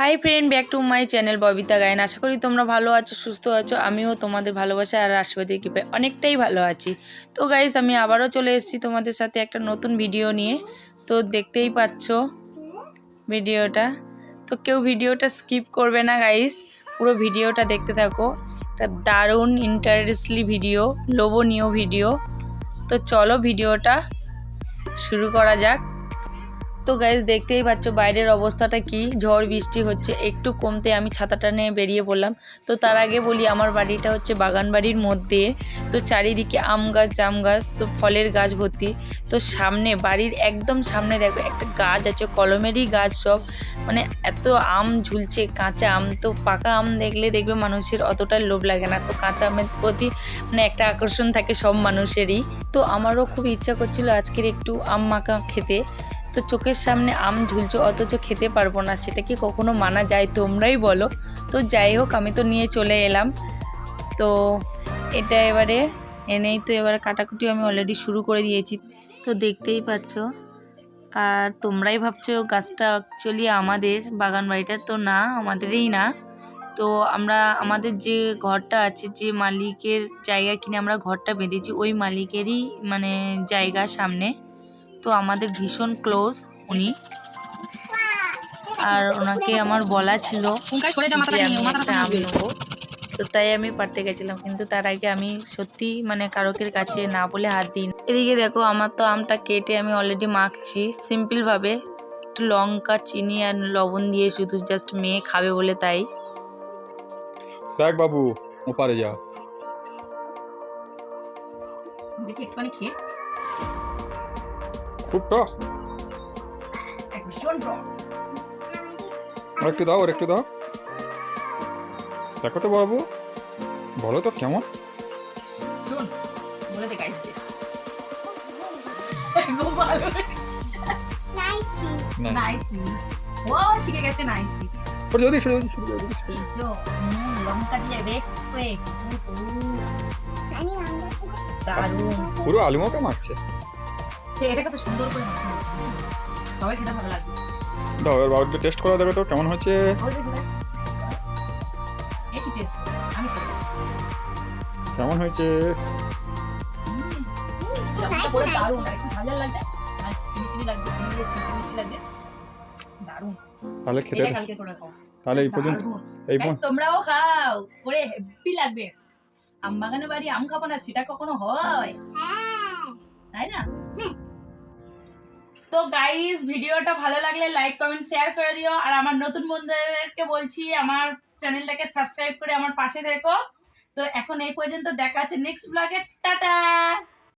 Hi friend back to my channel Babita Gayan আশা করি তোমরা ভালো আছো, সুস্থ আছো। আমিও তোমাদের ভালোবাসা আর আশীর্বাদের কৃপায় অনেকটাই ভালো আছি। তো গাইস আমি আবারও চলে এসেছি তোমাদের সাথে একটা নতুন ভিডিও নিয়ে। তো দেখতেই পাচ্ছ ভিডিওটা তো কেউ ভিডিওটা স্কিপ করবে না গাইস পুরো ভিডিওটা দেখতে থাকো। একটা দারুণ ইন্টারেস্টলি ভিডিও লোভনীয় ভিডিও তো চলো ভিডিওটা শুরু করা যাক। তো গাইজ দেখতেই পাচ্ছ বাইরের অবস্থাটা কি? ঝড় বৃষ্টি হচ্ছে, একটু কমতে আমি ছাতাটা নিয়ে বেরিয়ে পড়লাম। তো তার আগে বলি, আমার বাড়িটা হচ্ছে বাগান বাড়ির মধ্যে। তো চারিদিকে আম গাছ, জাম গাছ, তো ফলের গাছ ভর্তি। তো সামনে, বাড়ির একদম সামনে দেখো, একটা গাছ আছে, কলমেরই গাছ সব। মানে এত আম ঝুলছে, কাঁচা আম। তো পাকা আম দেখলে দেখবে মানুষের অতটা লোভ লাগে না। তো কাঁচা আমের প্রতি মানে একটা আকর্ষণ থাকে সব মানুষেরই। তো আমারও খুব ইচ্ছা করছিল আজকের একটু আম মাখা খেতে। তো চোখের সামনে আম ঝুলছে, অথচ খেতে পারব না, সেটা কি কখনো মানা যায় তোমরাই বলো। তো যাই হোক, আমি তো নিয়ে চলে এলাম। তো এটা এবারে এনেই তো এবার কাটাকুটি আমি অলরেডি শুরু করে দিয়েছি। তো দেখতেই পাচ্ছ। আর তোমরাই ভাবছ, গাছটা অ্যাকচুয়ালি আমাদের, বাগান বাড়িটা তো না, আমাদেরই না। তো আমরা, আমাদের যে ঘরটা আছে, যে মালিকের জায়গা কিনে আমরা ঘরটা বেঁধেছি, ওই মালিকেরই মানে জায়গা সামনে। তো আমাদের ভীষণ ক্লোজ উনি। আর ওনাকে আমার বলা ছিল আমি নেব। তো তাই আমি পারতে গেছিলাম কিন্তু তার আগে আমি সত্যি মানে কারকের কাছে না বলে হাত দিই এদিকে দেখো আমার তো আমটা কেটে আমি অলরেডি মাখছি। সিম্পলভাবে একটু লঙ্কা চিনি আর লবণ দিয়ে শুধু জাস্ট মেয়ে খাবে বলে তাই। দেখ বাবু ওপারে যা। দেখি একটুখানি খেয়ে। খুব টক। আর একটু দাও আর একটু দাও। দেখো তো বাবু বলো তো কেমন? শুরু পুরো আলু মাখা মাখছে সে এটাকে তো সুন্দর করে সবাই খেতে ভালো লাগবে। দাও এবার বাবুকে টেস্ট করে দেখো তো কেমন হয়েছে। কেমন হয়েছে। তাহলে খেতে। তাহলে এই পর্যন্ত এই তোমরাও খাও। করে হেব্বি লাগবে। আম বাগানে বাড়ি আম খাব না সেটা কখনো হয়। তাই না? তো গাইজ ভিডিওটা ভালো লাগলে লাইক কমেন্ট শেয়ার করে দিও। আর আমার নতুন বন্ধুদেরকে বলছি, আমার চ্যানেলটাকে সাবস্ক্রাইব করে আমার পাশে দেখো তো এখন এই পর্যন্ত দেখা হচ্ছে নেক্সট ব্লগে টাটা!